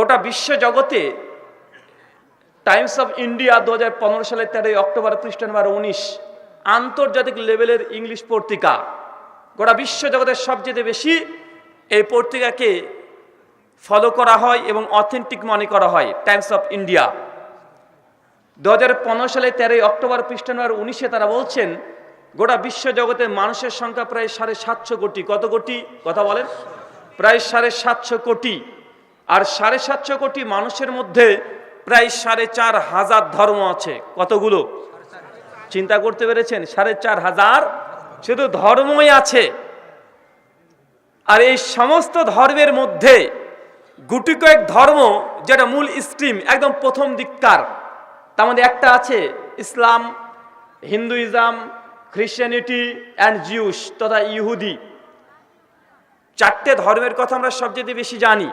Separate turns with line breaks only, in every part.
গোটা বিশ্ব জগতে টাইমস অফ ইন্ডিয়া দু হাজার পনেরো সালের তেরোই অক্টোবর পৃষ্ঠা নম্বর উনিশ আন্তর্জাতিক লেভেলের ইংলিশ পত্রিকা। গোটা বিশ্ব জগতের সবচেয়ে বেশি এই পত্রিকাকে ফলো করা হয় এবং অথেন্টিক মনে করা হয়, টাইমস অফ ইন্ডিয়া। দু হাজার পনেরো সালে তেরোই অক্টোবর পৃষ্ঠা নম্বর উনিশে তারা বলছেন, গোটা বিশ্ব জগতে মানুষের সংখ্যা প্রায় সাড়ে সাতশো কোটি। কত কোটি? কথা বলেন। প্রায় সাড়ে সাতশো কোটি। আর সাড়ে সাতশো কোটি মানুষের মধ্যে প্রায় সাড়ে চার হাজার ধর্ম আছে। কতগুলো? চিন্তা করতে পেরেছেন? সাড়ে চার হাজার? শুধু ধর্মই আছে। আর এই সমস্ত ধর্মের মধ্যে গুটি কয়েক ধর্ম যেটা মূল স্ট্রিম একদম প্রথম দিককার। তার মধ্যে একটা আছে Islam, Hinduism Christianity and Jews তথা ইহুদি। চারটে ধর্মের কথা আমরা সবচেয়ে বেশি জানি।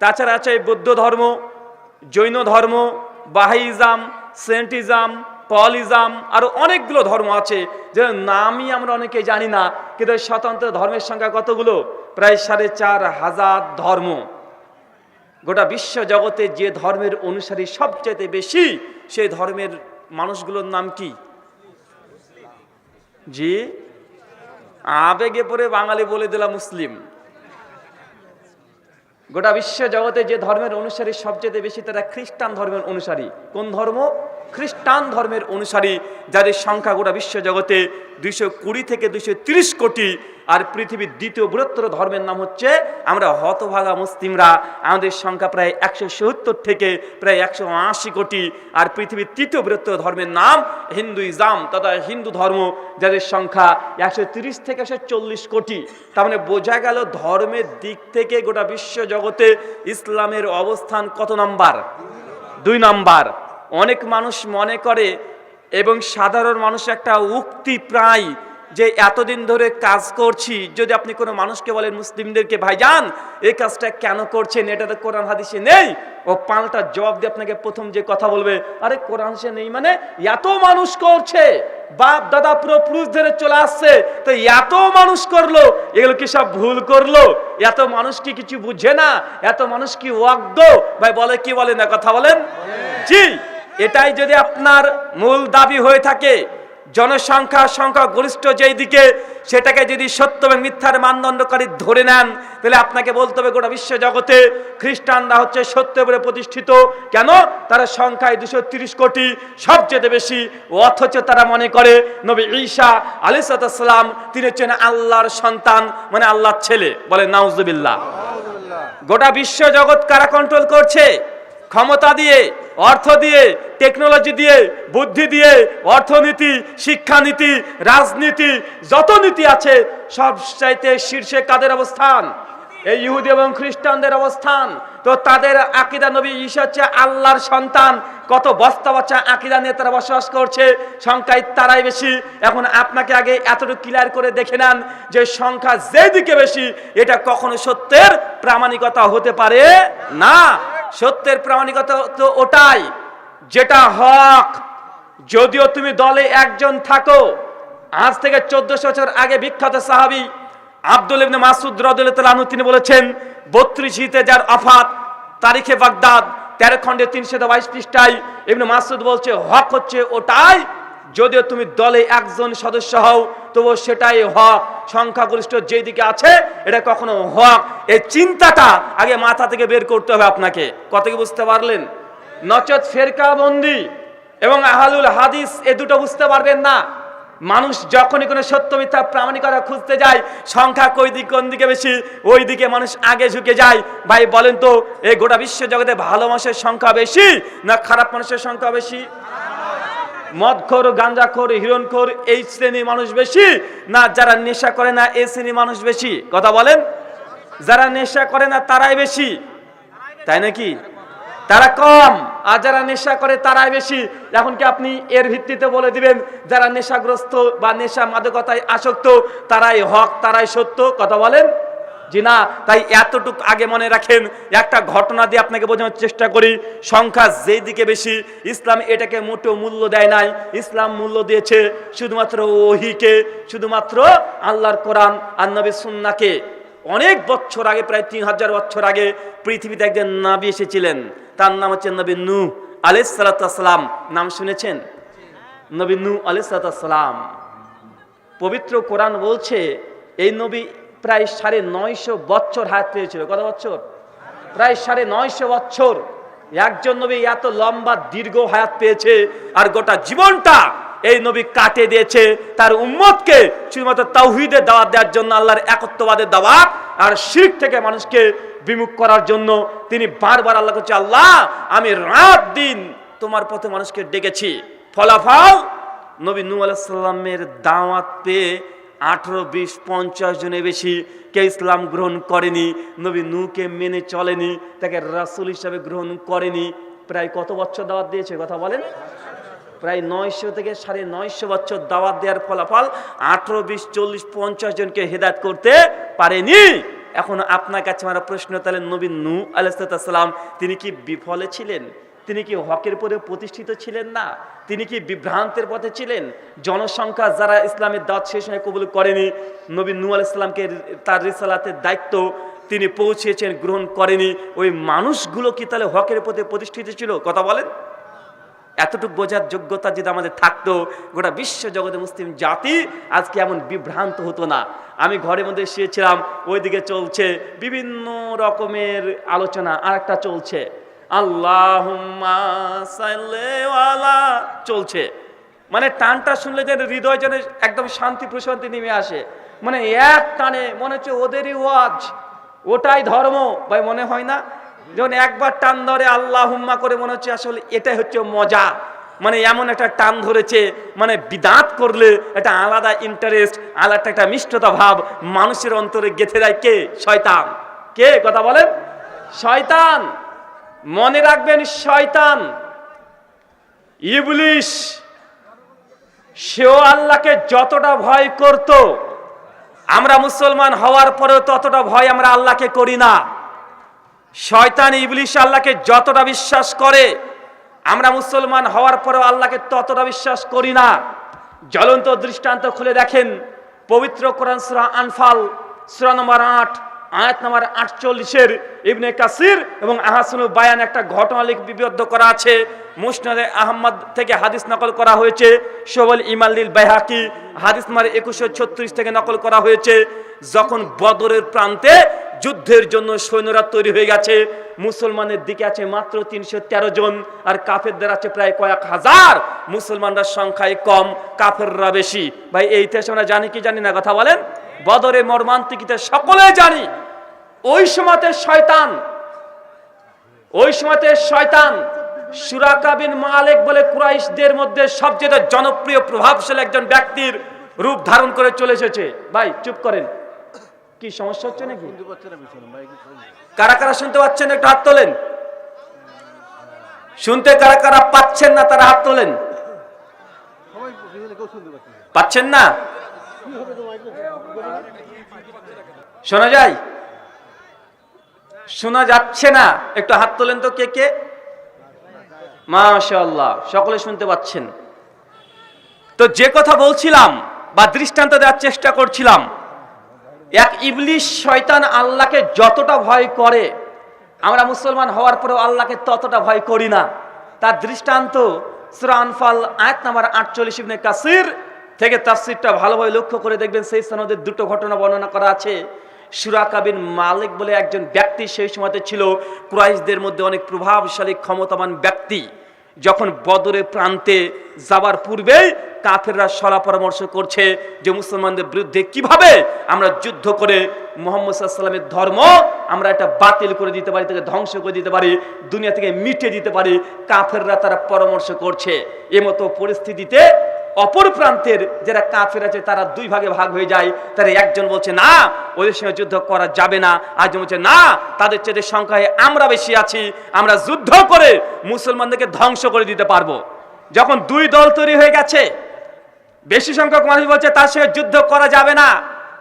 তাছাড়া আছে বৌদ্ধ ধর্ম, জৈন ধর্ম, বাহাইজম, সেন্টিজাম, পলিজাম আরও অনেকগুলো ধর্ম আছে। যে নামই আমরা অনেকে জানি না, কিন্তু স্বতন্ত্র ধর্মের সংখ্যা কতগুলো? প্রায় সাড়ে চার হাজার ধর্ম। গোটা বিশ্ব জগতে যে ধর্মের অনুসারী সবচেয়ে বেশি সেই ধর্মের মানুষগুলোর নাম কি? জি, আবেগে পরে বাঙালি বলে দিলাম মুসলিম। গোটা বিশ্ব জগতে যে ধর্মের অনুসারী সবচেয়ে বেশি, তারা খ্রিস্টান ধর্মের অনুসারী। কোন ধর্ম? খ্রিস্টান ধর্মের অনুসারী, যাদের সংখ্যা গোটা বিশ্ব জগতে দুইশো কুড়ি থেকে দুইশো কোটি আর পৃথিবীর দ্বিতীয় বৃহত্তর ধর্মের নাম হচ্ছে আমরা হতভাগা মুসলিমরা। আমাদের সংখ্যা প্রায় একশো সত্তর থেকে প্রায় একশো আশি কোটি। আর পৃথিবীর তৃতীয় বৃহত্তর ধর্মের নাম হিন্দুইজম। তথা হিন্দু ধর্ম, যাদের সংখ্যা একশো তিরিশ থেকে একশো চল্লিশ কোটি। তার মানে বোঝা গেল ধর্মের দিক থেকে গোটা বিশ্ব জগতে ইসলামের অবস্থান কত নাম্বার? দুই নাম্বার। অনেক মানুষ মনে করে, এবং সাধারণ মানুষ একটা উক্তি প্রায় যে এতদিন ধরে কাজ করছি, যদি আপনি কোনো মানুষকে বলেন, মুসলিমদেরকে ভাইজান এই কাজটা কেন করছেন? এটা তো কোরআন হাদিসে নেই। ও পাল্টা জবাব দিয়ে আপনাকে প্রথম যে কথা বলবে, আরে কোরআন সে নেই মানে এত মানুষ করছে, বাপ, দাদা, পুরো পুরুষ ধরে চলে আসছে, তো এত মানুষ করল, এগুলো কি সব ভুল করল? এত মানুষ কি কিছু বুঝে না? এত মানুষ কি ওয়াগ্দ ভাই, বলে কি বলে না কথা বলেন। জি, এটাই যদি আপনার মূল দাবি হয়ে থাকে জনসংখ্যা সংখ্যা গরিষ্ঠ যেই দিকে সেটাকে যদি সত্য এবং মিথ্যার মানদণ্ডকারী ধরে নেন তাহলে আপনাকে বলতে হবে গোটা বিশ্ব জগতে খ্রিস্টানরা হচ্ছে সত্য বলে প্রতিষ্ঠিত। কেন? তারা সংখ্যায় দুশো তিরিশ কোটি সবচেয়ে বেশি অথচ তারা মনে করে নবী ঈশা আলিসাল্লাম তিনি হচ্ছেন আল্লাহর সন্তান মানে আল্লাহর ছেলে। বলে নাউজুবিল্লাহ। গোটা বিশ্ব জগৎ কারা কন্ট্রোল করছে? ক্ষমতা দিয়ে অর্থ দিয়ে টেকনোলজি দিয়ে, বুদ্ধি দিয়ে, অর্থনীতি, শিক্ষানীতি, রাজনীতি, যত নীতি আছে, সব চাইতে শীর্ষে কাদের অবস্থান? এই ইহুদি এবং খ্রিস্টানদের অবস্থান। তো তাদের আকিদা নবী ঈশা হচ্ছে আল্লাহর সন্তান। কত বস্তা বাচ্চা আকিদা নিয়ে তারা বসবাস করছে, সংখ্যায় তারাই বেশি। এখন আপনাকে আগে এতটুকু ক্লিয়ার করে দেখে নেন যে সংখ্যা যেদিকে বেশি, এটা কখনো সত্যের প্রামাণিকতা হতে পারে না। সত্যের প্রামাণিকতা তো ওটাই। যেটা হক, যদিও তুমি দলে একজন থাকো, আজ থেকে চোদ্দশো বছর আগে বিখ্যাত সাহাবি আব্দুল ইবনে মাসুদ রদুল্লাহ তিনি বলেছেন, বত্রিশ হিতে যার আফাত তারিখে বাগদাদ, তেরো খণ্ডে তিনশো বাইশ পৃষ্ঠায় ইবনে মাসুদ বলছে, হক হচ্ছে ওটাই, যদিও তুমি দলে একজন সদস্য হও, তবুও সেটাই হক, সংখ্যাগরিষ্ঠ যেদিকে আছে, এটা কখনো হক। এই চিন্তাটা আগে মাথা থেকে বের করতে হবে আপনাকে। কত কি বুঝতে পারলেন? নচত ফেরকা বন্দি এবং আহালুল হাদিস এ দুটো বুঝতে পারবেন না। মানুষ যখনই কোনো সত্য, মিথ্যা, প্রামাণিকতা খুঁজতে যায়, সংখ্যা কই দিক, কোন দিকে বেশি, ওই দিকে মানুষ আগে ঝুঁকে যায়। ভাই, বলেন তো এই গোটা বিশ্ব জগতে ভালো মানুষের সংখ্যা বেশি না খারাপ মানুষের সংখ্যা বেশি? মদখোর গাঞ্জাখোর হিরণখোর, এই শ্রেণির মানুষ বেশি না যারা নেশা করে না এই শ্রেণির মানুষ বেশি? কথা বলেন? যারা নেশা করে না, তারাই বেশি। তাই নাকি? তারা কম। আর যারা নেশা করে, তারাই বেশি। এখন কি আপনি এর ভিত্তিতে বলে দিবেন, যারা নেশাগ্রস্ত বা নেশা মাদকতায় আসক্ত, তারাই হক, তারাই সত্য? কথা বলেন? জি না। তাই এতটুক আগে মনে রাখেন, একটা ঘটনা দিয়ে আপনাকে বোঝানোর চেষ্টা করি। সংখ্যা যেই দিকে বেশি, ইসলাম এটাকে মোটেও মূল্য দেয় নাই। ইসলাম মূল্য দিয়েছে শুধুমাত্র ওহিকে, শুধুমাত্র আল্লাহর কোরআন আর নবী সুন্নাকে। অনেক বছর আগে, প্রায় তিন হাজার বছর আগে পৃথিবীতে একজন নাবি এসেছিলেন। তার নাম হচ্ছে নবী নূ আলাইসালাম নাম শুনেছেন? নবী নূ আলাইসালাম পবিত্র কোরআন বলছে, এই নবী প্রায় সাড়ে নয়শো বছর হায়াত পেয়েছিল। কত বছর? প্রায় সাড়ে নয়শো বছর। একজন নবী এত লম্বা, দীর্ঘ হায়াত পেয়েছে, আর গোটা জীবনটা এই নবী কাটে দিয়েছে তার উম্মতকে, শুধুমাত্র তাওহিদের দাওয়াত দেওয়ার জন্য, আল্লাহর একত্ববাদের দাওয়াত, আর শিখ থেকে মানুষকে বিমুখ করার জন্য তিনি বারবার আল্লাহ করছে আল্লাহ, আমি রাত দিন তোমার পথে মানুষকে ডেকেছি। ফলাফল, নবী নু আলাইসাল্লামের দাওয়াত পেয়ে আঠেরো, বিশ, পঞ্চাশ জনের বেশি কে ইসলাম গ্রহণ করেনি, নবী নূকে মেনে চলেনি, তাকে রাসূল হিসাবে গ্রহণ করেনি। প্রায় কত বছর দাওয়াত দিয়েছে, কথা বলেন? প্রায় নয়শো থেকে সাড়ে নয়শো বছর দাওয়াত দেওয়ার ফলাফল আঠেরো, বিশ, চল্লিশ, পঞ্চাশ জনকে হেদায়ত করতে পারেনি। এখন আপনার কাছে আমার প্রশ্ন, তাহলে নবী নু আলাইসালাম তিনি কি বিফলে ছিলেন? তিনি কি হকের পরে প্রতিষ্ঠিত ছিলেন না? তিনি কি বিভ্রান্তের পথে ছিলেন? জনসংখ্যা যারা ইসলামের দাঁত সেই সময় কবুল করেনি, নবী নূ আলাইসালামকে তার রিসালাতের দায়িত্ব তিনি পৌঁছেছেন, গ্রহণ করেনি। ওই মানুষগুলো কি তাহলে হকের পথে প্রতিষ্ঠিত ছিল? কথা বলেন। এতটুকু বোঝার যোগ্যতা যদি আমাদের থাকতো, গোটা বিশ্ব জগতে মুসলিম জাতি আজকে এমন বিভ্রান্ত হতো না। আমি ঘরের মধ্যে শুয়েছিলাম, ওইদিকে চলছে বিভিন্ন রকমের আলোচনা আর একটা চলছে আল্লাহ চলছে। মানে টানটা শুনলে যেন হৃদয় যেন একদম শান্তি প্রশান্তি নেমে আসে। মানে এক টানে মনে হচ্ছে ওদেরই ওয়াজ। ওটাই ধর্ম, ভাই মনে হয় না? যখন একবার টান ধরে আল্লাহ হুম্মা করে মনে হচ্ছে আসলে এটাই হচ্ছে মজা মানে এমন একটা টান ধরেছে মানে বিদাত করলে একটা আলাদা ইন্টারেস্ট আলাদা একটা মিষ্টতা ভাব মানুষের অন্তরে গেঁথে দেয় কে? শয়তান। কে? কথা বলেন। শয়তান। মনে রাখবেন শয়তান। ইবলিশ, সেও আল্লাহকে যতটা ভয় করত, আমরা মুসলমান হওয়ার পরেও ততটা ভয় আমরা আল্লাহকে করি না। শয়তান ইবলিশ আল্লাহকে যতটা বিশ্বাস করে, আমরা মুসলমান হওয়ার পরেও আল্লাহকে ততটা বিশ্বাস করি না। জ্বলন্ত দৃষ্টান্ত খুলে দেখেন, পবিত্র কোরআন সুরা আনফাল, সুরা নম্বর আট, আয়াত নম্বর আটচল্লিশের ইবনে কাসির এবং আহাসনুল বায়ান একটা ঘটনা লিপিবদ্ধ করা আছে। মুসনাদে আহমদ থেকে হাদিস নকল করা হয়েছে। সোবল ইমাল্লিল বেহাকি হাদিস নম্বর একুশশো ছত্রিশ থেকে নকল করা হয়েছে। যখন বদরের প্রান্তে যুদ্ধের জন্য সৈন্যরা তৈরি হয়ে গেছে। মুসলমানের দিকে আছে মাত্র তিনশো তেরো জন, আর কাফেরদের আছে প্রায় কয়েক হাজার। মুসলমানরা সংখ্যায় কম, কাফেররা বেশি। ভাই, এই ইতিহাস আমরা জানি কি জানি না, কথা বলেন? বদরে মর্মান্তিকিতে সকলে জানি, ওই সময়তে শয়তান, ওই সময়তে শয়তান, সুরাকা বিন মালিক বলে কুরাইশদের মধ্যে সবচেয়ে জনপ্রিয়, প্রভাবশালী একজন ব্যক্তির রূপ ধারণ করে চলে এসেছে। ভাই, চুপ করেন। কি সমস্যা হচ্ছে নাকি? কারা কারা শুনতে পাচ্ছেন একটু হাত তোলেন। শুনতে কারা কারা পাচ্ছেন না তারা হাত তোলেন। পাচ্ছেন না? শোনা যায়? শোনা যাচ্ছে না। একটু হাত তোলেন তো কে কে? মাশাল্লাহ সকলে শুনতে পাচ্ছেন। তো যে কথা বলছিলাম বা দৃষ্টান্ত দেওয়ার চেষ্টা করছিলাম এক ইবলিশ শয়তান আল্লাহকে যতটা ভয় করে, আমরা মুসলমান হওয়ার পরেও আল্লাহকে ততটা ভয় করি না। তার দৃষ্টান্ত সুরা আনফাল, আয়াত নাম্বার আটচল্লিশ ইবনে কাসির থেকে তাফসিরটা ভালোভাবে লক্ষ্য করে দেখবেন, সেই সনদের দুটো ঘটনা বর্ণনা করা আছে। সুরা কাবিন মালিক বলে একজন ব্যক্তি সেই সময়তে ছিল, কুরাইশদের মধ্যে অনেক প্রভাবশালী, ক্ষমতাবান ব্যক্তি। যখন বদরের প্রান্তে যাবার পূর্বেই কাফেররা সলা পরামর্শ করছে যে মুসলমানদের বিরুদ্ধে কীভাবে আমরা যুদ্ধ করে মোহাম্মদ সাল্লামের ধর্ম আমরা এটা বাতিল করে দিতে পারি, তাকে ধ্বংস করে দিতে পারি, দুনিয়া থেকে মিটে দিতে পারি। কাফেররা তারা পরামর্শ করছে এমতো পরিস্থিতিতে অপর প্রান্তের যারা কাফের আছে তারা দুই ভাগে ভাগ হয়ে যায়। তারা একজন বলছে, না, ওদের সঙ্গে যুদ্ধ করা যাবে না। আরেকজন বলছে, না, তাদের চেয়ে সংখ্যায় আমরা বেশি আছি। আমরা যুদ্ধ করে মুসলমানদেরকে ধ্বংস করে দিতে পারব। যখন দুই দল তৈরি হয়ে গেছে বেশি সংখ্যক মানুষ বলছে, তার সঙ্গে যুদ্ধ করা যাবে না।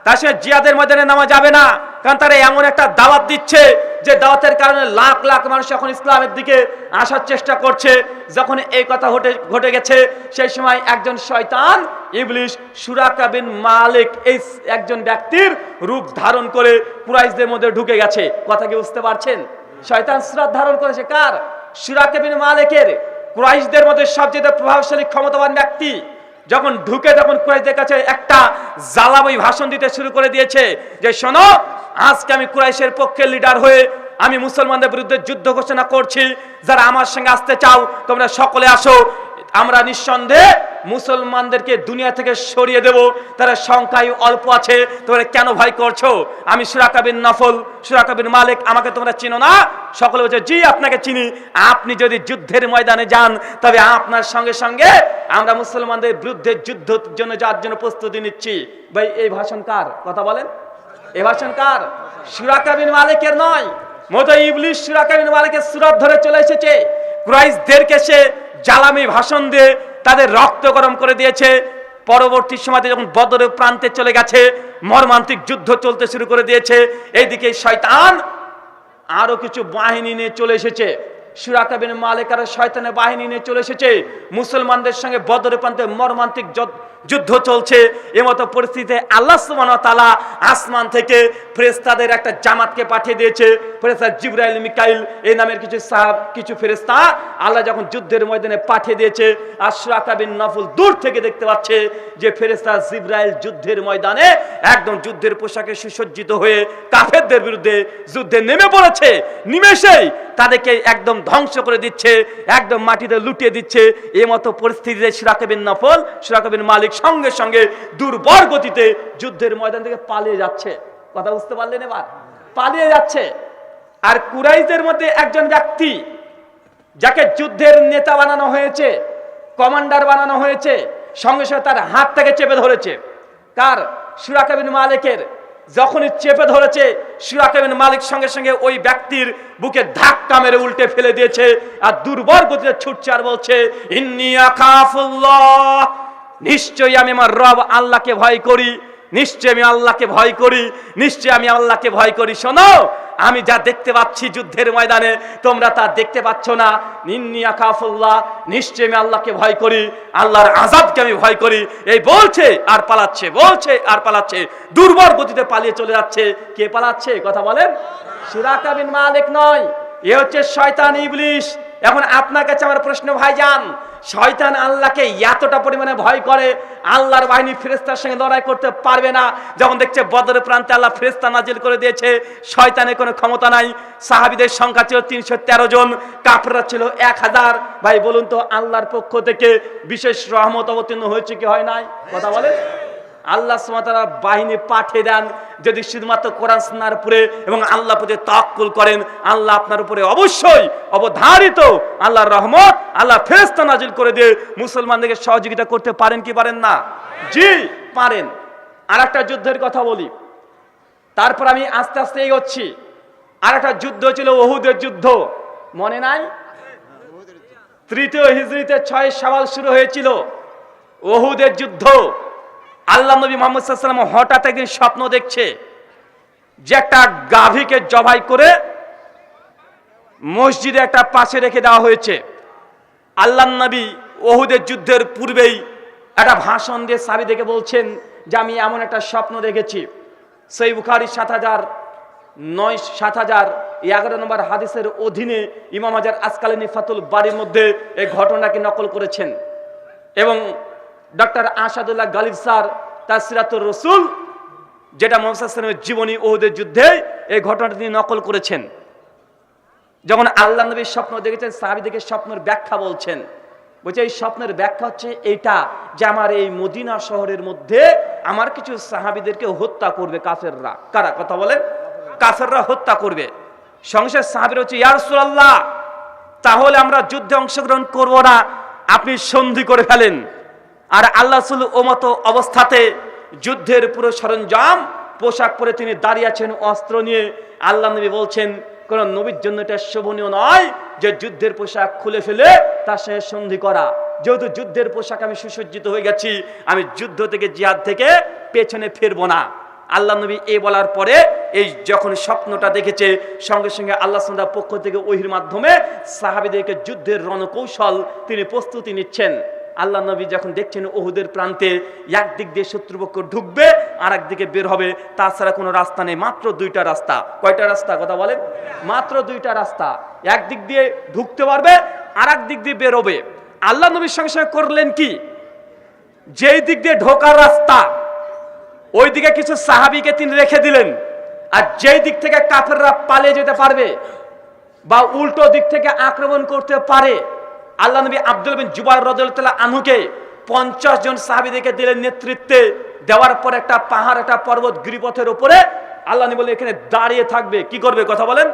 তার সঙ্গে জিয়াদের ময়দানে নামা যাবে না। কারণ তারা এমন একটা দাওয়াত দিচ্ছে যে দাওয়াতের কারণে লাখ লাখ মানুষ এখন ইসলামের দিকে আসার চেষ্টা করছে। যখন এই কথা ঘটে ঘটে গেছে, সেই সময় একজন শয়তান ইবলিশ সুরাকা বিন মালিক এই একজন ব্যক্তির রূপ ধারণ করে কুরাইশদের মধ্যে ঢুকে গেছে। কথা কি বুঝতে পারছেন? শয়তান সুরাত ধারণ করেছে কার? সুরাকা বিন মালিকের। কুরাইশদের মধ্যে সবচেয়ে প্রভাবশালী ক্ষমতাবান ব্যক্তি। যখন ঢুকে তখন কুরাইশদের কাছে একটা জ্বালাবই ভাষণ দিতে শুরু করে দিয়েছে যে, শোনো, আজকে আমি কুরাইশের পক্ষে লিডার হয়ে আমি মুসলমানদের বিরুদ্ধে যুদ্ধ ঘোষণা করছি। যারা আমার সঙ্গে আসতে চাও, তোমরা সকলে আসো। আমরা নিঃসন্দেহে মুসলমানদেরকে দুনিয়া থেকে সরিয়ে দেব। তারা সংখ্যায় অল্প আছে, তোমরা কেন ভয় করছ? আমি সুরাকাবিন নফল সুরাকাবিন মালিক, আমাকে তোমরা চিনো না? সকলে বলছে, জি, আপনাকে চিনি। আপনি যদি যুদ্ধের ময়দানে যান, তবে আপনার সঙ্গে সঙ্গে আমরা মুসলমানদের বিরুদ্ধে যুদ্ধের জন্য যাওয়ার জন্য প্রস্তুতি নিচ্ছি। ভাই, এই ভাষণ কার? কথা বলেন। এই ভাষণ কার? সুরাকাবিন মালিকের নয়। মতো ইবলিশ সুরাকাবিন মালিকের সুরাত ধরে চলে এসেছে। ক্রাইশদেরকে সে জ্বালামি ভাষণ দিয়ে তাদের রক্ত গরম করে দিয়েছে। পরবর্তী সময়তে যখন বদরের প্রান্তে চলে গেছে, মর্মান্তিক যুদ্ধ চলতে শুরু করে দিয়েছে। এইদিকে শয়তান আরও কিছু বাহিনী নিয়ে চলে এসেছে। সুরাকাবিন মালিকার শয়তানের বাহিনী নিয়ে চলে এসেছে। মুসলমানদের সঙ্গে বদরের প্রান্তে মর্মান্তিক যুদ্ধ চলছে। এমতো পরিস্থিতিতে আল্লাহ সুবহানাহু আসমান থেকে ফেরেশতাদের একটা জামাতকে পাঠিয়ে দিয়েছে। ফেরেশতা জিবরাইল, মিকাইল এই নামের কিছু সাহাব, কিছু ফেরেশতা আল্লাহ যখন যুদ্ধের ময়দানে পাঠিয়ে দিয়েছে আশরাকা বিন নফল দূর থেকে দেখতে পাচ্ছে যে ফেরেশতা জিবরাইল যুদ্ধের ময়দানে একদম যুদ্ধের পোশাকে সুসজ্জিত হয়ে কাফেরদের বিরুদ্ধে যুদ্ধে নেমে পড়েছে। নিমেষেই তাদেরকে একদম ধ্বংস করে দিচ্ছে, একদম মাটিতে লুটিয়ে দিচ্ছে। এই মতো পরিস্থিতিতে সুরাকবিন নফল সুরাকবিন মালিক সঙ্গে সঙ্গে দুর্বর গতিতে যুদ্ধের ময়দান থেকে পালিয়ে যাচ্ছে। কথা বুঝতে পারলেন এবার? পালিয়ে যাচ্ছে। আর কুরাইশদের মধ্যে একজন ব্যক্তি, যাকে যুদ্ধের নেতা বানানো হয়েছে, কমান্ডার বানানো হয়েছে, সঙ্গে সঙ্গে তার হাত থেকে চেপে ধরেছে। কার? সুরাকাবিন মালিকের। যখনই চেপে ধরেছে সুরাকাবিন মালিক সঙ্গে সঙ্গে ওই ব্যক্তির বুকে ধাক্কা মেরে উল্টে ফেলে দিয়েছে আর দুর্বল গতিতে ছুটছে আর বলছে নিশ্চয়ই আমি আমার রব আল্লাহকে ভয় করি নিশ্চয় আমি আল্লাহকে ভয় করি নিশ্চয় আমি আল্লাহকে ভয় করি। শোনো আমি যা দেখতে পাচ্ছি যুদ্ধের ময়দানে, তোমরা তা দেখতে পাচ্ছ না। নিন্নি আকাফুল্লাহ নিশ্চয় আমি আল্লাহকে ভয় করি, আল্লাহর আজাদকে আমি ভয় করি। এই বলছে, আর পালাচ্ছে, বলছে, আর পালাচ্ছে। দুর্বল গতিতে পালিয়ে চলে যাচ্ছে। কে পালাচ্ছে? কথা বলেন। সিরাকাবিন মালিক নয়, এ হচ্ছে শয়তান ইবলিশ। এখন আপনার কাছে আমার প্রশ্ন ভাই যান শয়তান আল্লাহকে এতটা পরিমাণে ভয় করে, আল্লাহর বাহিনী ফেরেস্তার সঙ্গে লড়াই করতে পারবে না। যখন দেখছে বদরের প্রান্তে আল্লাহ ফেরেস্তা নাজিল করে দিয়েছে, শয়তানের কোনো ক্ষমতা নাই। সাহাবিদের সংখ্যা ছিল তিনশো তেরো জন কাপড়রা ছিল এক হাজার। ভাই, বলুন তো, আল্লাহর পক্ষ থেকে বিশেষ রহমত অবতীর্ণ হয়েছে কি হয় নাই? কথা বলে আল্লাহ সুমাতারা বাহিনী পাঠিয়ে দেন, যদি শুধুমাত্র কোরআন শোনার উপরে এবং আল্লাহ প্রতি তাক্কুল করেন, আল্লাহ আপনার উপরে অবশ্যই অবধারিত আল্লাহর রহমত আল্লাহ ফেরেস্তা নাজিল করে দিয়ে মুসলমানদেরকে সহযোগিতা করতে পারেন কি পারেন না? জি, পারেন। আর একটা যুদ্ধের কথা বলি। তারপর আমি আস্তে আস্তে এগোচ্ছি। আর একটা যুদ্ধ ছিল ওহুদের যুদ্ধ। মনে নাই? তৃতীয় হিজড়িতে ছয় সওয়াল শুরু হয়েছিল। ওহুদের যুদ্ধ। আল্লাহ নবী মোহাম্মদ হঠাৎ একদিন স্বপ্ন দেখছে যে একটা গাভীকে জবাই করে মসজিদে একটা পাশে রেখে দেওয়া হয়েছে। আল্লাহ নবী ওহুদের যুদ্ধের পূর্বেই একটা ভাষণ দিয়ে সাবি দেখে বলছেন যে আমি এমন একটা স্বপ্ন দেখেছি। সেই বুখারি সাত হাজার নয়, সাত হাজার এগারো নম্বর হাদিসের অধীনে ইমাম হাজার আসকালিনী ফাতুল বাড়ির মধ্যে এই ঘটনাকে নকল করেছেন। এবং ডক্টর আসাদুল্লাহ গালিব স্যার, তার সিরাতুর রসুল, যেটা মোহাম্মদের জীবনী ওহুদের যুদ্ধে এই ঘটনাটি তিনি নকল করেছেন। যখন আল্লাহ নবীর স্বপ্ন দেখেছেন, সাহাবিদেরকে স্বপ্নের ব্যাখ্যা বলছেন। বলছে, এই স্বপ্নের ব্যাখ্যা হচ্ছে এইটা যে আমার এই মদিনা শহরের মধ্যে আমার কিছু সাহাবিদেরকে হত্যা করবে কাফেররা। কারা? কথা বলেন। কাফেররা হত্যা করবে। সংসার সাহাবির হচ্ছে ইয়ারসুল্লাহ তাহলে আমরা যুদ্ধে অংশগ্রহণ করব না, আপনি সন্ধি করে ফেলেন। আর আল্লাহ ও মতো অবস্থাতে যুদ্ধের পুরো সরঞ্জাম, পোশাক পরে তিনি দাঁড়িয়ে আছেন, অস্ত্র নিয়ে আল্লাহ নবী বলছেন, কোন নবীর জন্য এটা শোভনীয় নয় যে যুদ্ধের পোশাক খুলে ফেলে তার সঙ্গে সন্ধি করা। যেহেতু যুদ্ধের পোশাক আমি সুসজ্জিত হয়ে গেছি, আমি যুদ্ধ থেকে, জিহাদ থেকে পেছনে ফিরবো না। আল্লাহ নবী এ বলার পরে এই যখন স্বপ্নটা দেখেছে, সঙ্গে সঙ্গে আল্লাহ সাল্লাহ পক্ষ থেকে ওহির মাধ্যমে সাহাবিদেরকে যুদ্ধের রণকৌশল তিনি প্রস্তুতি নিচ্ছেন। আল্লাহ নবী যখন দেখছেন ওহুদের প্রান্তে একদিক দিয়ে শত্রুপক্ষ ঢুকবে আর একদিকে বের হবে, তাছাড়া কোনো রাস্তা নেই, মাত্র দুইটা রাস্তা। কয়টা রাস্তা, কথা বলেন? মাত্র দুইটা রাস্তা। একদিক দিয়ে ঢুকতে পারবে আর দিক দিয়ে বেরোবে। আল্লাহ নবীর সঙ্গে সঙ্গে করলেন কি? যেই দিক দিয়ে ঢোকার রাস্তা ওই দিকে কিছু সাহাবিকে তিনি রেখে দিলেন। আর যেই দিক থেকে কাফেররা পালিয়ে যেতে পারবে বা উল্টো দিক থেকে আক্রমণ করতে পারে আল্লাহ নবী আব্দুল বিন জুবাই রদুল্লাহ আনুকে পঞ্চাশ জন সাহাবিদেরকে দিলেন নেতৃত্বে। দেওয়ার পর একটা পাহাড়, একটা পর্বত গিরিপথের উপরে আল্লাহ নবী বলে এখানে দাঁড়িয়ে থাকবে। কি করবে? কথা বলেন।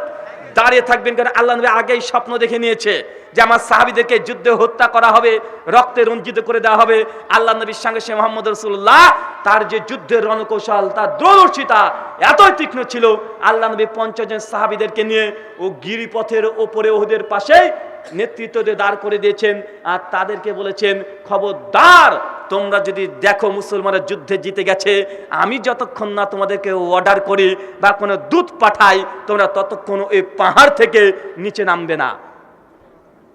দাঁড়িয়ে থাকবেন কারণ আল্লাহ নবী আগেই স্বপ্ন দেখে নিয়েছে যে আমার সাহাবিদেরকে যুদ্ধে হত্যা করা হবে, রক্তে রঞ্জিত করে দেওয়া হবে। আল্লাহ নবীর সঙ্গে সে মোহাম্মদ রসুল্লাহ তার যে যুদ্ধের রণকৌশল, তার দূরদর্শিতা এতই তীক্ষ্ণ ছিল। আল্লাহ নবী পঞ্চাশ জন সাহাবিদেরকে নিয়ে ও গিরিপথের ওপরে ওদের পাশেই নেতৃত্ব দিয়ে দাঁড় করে দিয়েছেন আর তাদেরকে বলেছেন, খবরদার, তোমরা যদি দেখো মুসলমানের যুদ্ধে জিতে গেছে, আমি যতক্ষণ না তোমাদেরকে অর্ডার করি বা কোনো দুধ পাঠাই, তোমরা ততক্ষণ ওই পাহাড় থেকে নিচে নামবে না।